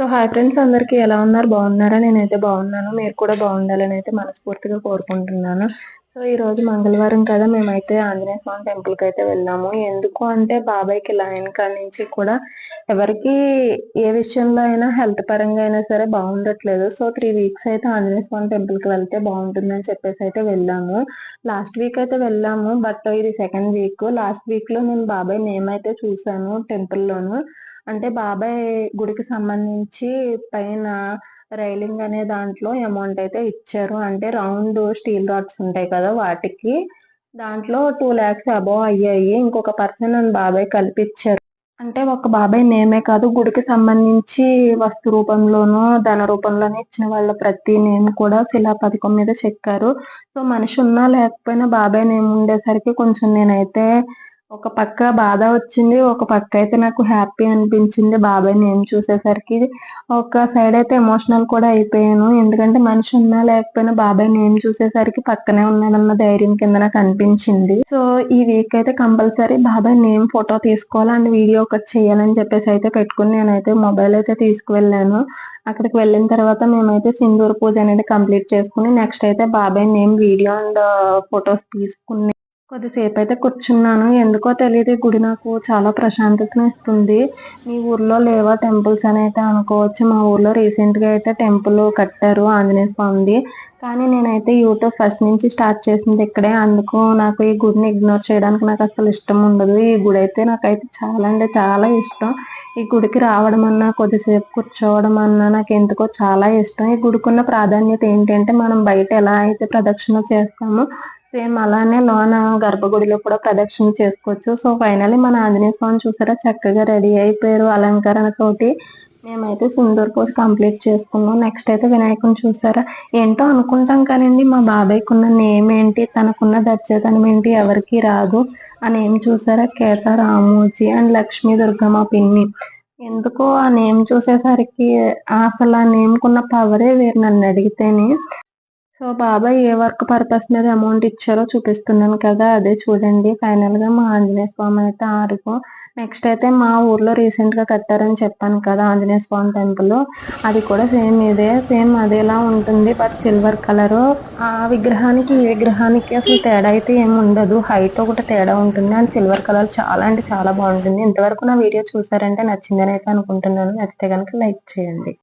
So hi friends అందరికీ ఎలా ఉన్నారు? బాగున్నారా? నేనైతే బాగున్నాను. మీరు కూడా బాగుండాలని అయితే మనస్ఫూర్తిగా కోరుకుంటున్నాను. సో ఈ రోజు మంగళవారం కదా మేమైతే ఆంజనేయ స్వామి టెంపుల్కి అయితే వెళ్ళాము. ఎందుకు అంటే బాబాయ్కి లైన్ కాడ నుంచి కూడా ఎవరికి ఏ విషయంలో అయినా హెల్త్ పరంగా అయినా సరే బాగుండట్లేదు. సో త్రీ వీక్స్ అయితే ఆంజనేయ స్వామి టెంపుల్కి వెళ్తే బాగుంటుందని చెప్పేసి అయితే వెళ్ళాము. లాస్ట్ వీక్ అయితే వెళ్ళాము బట్ ఇది సెకండ్ వీక్ లాస్ట్ వీక్లో నేను బాబాయ్ నేమ్ అయితే చూసాను టెంపుల్లోను అంటే బాబాయ్ గుడికి సంబంధించి పైన రైలింగ్ అనే దాంట్లో అమౌంట్ అయితే ఇచ్చారు. అంటే రౌండ్ స్టీల్ రాడ్స్ ఉంటాయి కదా వాటికి. దాంట్లో టూ ల్యాక్స్ అబోవ్ అయ్యాయి. ఇంకొక పర్సన్ అని బాబాయ్ కల్పించారు. అంటే ఒక బాబాయ్ నేమే కాదు గుడికి సంబంధించి వస్తు రూపంలోనూ ధన రూపంలోనూ ఇచ్చిన వాళ్ళ ప్రతి నేమ్ కూడా శిలా పథకం మీద చెక్కారు. సో మనిషి ఉన్నా లేకపోయినా బాబాయ్ నేమ్ ఉండేసరికి కొంచెం నేనైతే ఒక పక్క బాధ వచ్చింది ఒక పక్క అయితే నాకు హ్యాపీ అనిపించింది బాబాయ్ నేను చూసేసరికి. ఒక సైడ్ అయితే ఎమోషనల్ కూడా అయిపోయాను. ఎందుకంటే మనిషి ఉన్నా లేకపోయినా బాబాయ్ నేను చూసేసరికి పక్కనే ఉన్నానన్న ధైర్యం కింద నాకు అనిపించింది. సో ఈ వీక్ అయితే కంపల్సరీ బాబాయ్ నేమ్ ఫోటో తీసుకోవాలి అండ్ వీడియో ఒకటి చేయాలని చెప్పేసి అయితే పెట్టుకుని నేనైతే మొబైల్ అయితే తీసుకువెళ్ళాను. అక్కడికి వెళ్ళిన తర్వాత మేమైతే సింధూర్ పూజ అనేది కంప్లీట్ చేసుకుని నెక్స్ట్ అయితే బాబాయ్ నేమ్ వీడియో అండ్ ఫొటోస్ తీసుకుని కొద్దిసేపు అయితే కూర్చున్నాను. ఎందుకో తెలియదు గుడి నాకు చాలా ప్రశాంతతను ఇస్తుంది. మీ ఊర్లో లేవా టెంపుల్స్ అని అయితే అనుకోవచ్చు. మా ఊర్లో రీసెంట్గా అయితే టెంపుల్ కట్టారు ఆంజనేయ స్వామిది. కానీ నేనైతే యూట్యూబ్ ఫస్ట్ నుంచి స్టార్ట్ చేసింది ఇక్కడే. అందుకు నాకు ఈ గుడిని ఇగ్నోర్ చేయడానికి నాకు అసలు ఇష్టం ఉండదు. ఈ గుడి అయితే నాకైతే చాలా అంటే చాలా ఇష్టం. ఈ గుడికి రావడం అన్నా కొద్దిసేపు కూర్చోవడం అన్నా నాకు ఎందుకో చాలా ఇష్టం. ఈ గుడికున్న ప్రాధాన్యత ఏంటంటే మనం బయట ఎలా అయితే ప్రదక్షిణ చేస్తామో సేమ్ అలానే లోన గర్భగుడిలో కూడా ప్రదక్షిణ చేసుకోవచ్చు. సో ఫైనల్లీ మన ఆంజనేయ స్వామి చూసారా? చక్కగా రెడీ అయిపోయారు అలంకరణతోటి. మేమైతే సింధూర్ పూజ కంప్లీట్ చేసుకున్నాం. నెక్స్ట్ అయితే వినాయకుని చూసారా? ఏంటో అనుకుంటాం కానండి మా బాబాయ్కి ఉన్న నేమ్ ఏంటి తనకున్న దర్జతనం ఏంటి ఎవరికి రాదు ఆ నేమ్ చూసారా? కేత రామోజీ అండ్ లక్ష్మీ దుర్గమ్మ పిన్ని. ఎందుకో ఆ నేమ్ చూసేసరికి అసలు ఆ నేమ్కున్న పవరే వేరు నన్ను అడిగితేనే. సో బాబాయ్ ఏ వర్క్ పర్పస్ మీద అమౌంట్ ఇచ్చారో చూపిస్తున్నాను కదా అదే చూడండి. ఫైనల్గా మా ఆంజనేయ స్వామి అయితే ఆరుగు నెక్స్ట్ అయితే మా ఊర్లో రీసెంట్గా కట్టారని చెప్పాను కదా ఆంజనేయ స్వామి టెంపుల్ అది కూడా సేమ్ ఇదే సేమ్ అదేలా ఉంటుంది బట్ సిల్వర్ కలర్ ఆ విగ్రహానికి ఈ విగ్రహానికి అసలు తేడా అయితే ఏమి ఉండదు. హైట్ ఒకటి తేడా ఉంటుంది అండ్ సిల్వర్ కలర్ చాలా అంటే చాలా బాగుంటుంది. ఇంతవరకు నా వీడియో చూసారంటే నచ్చిందని అయితే అనుకుంటున్నాను. నచ్చితే కనుక లైక్ చేయండి.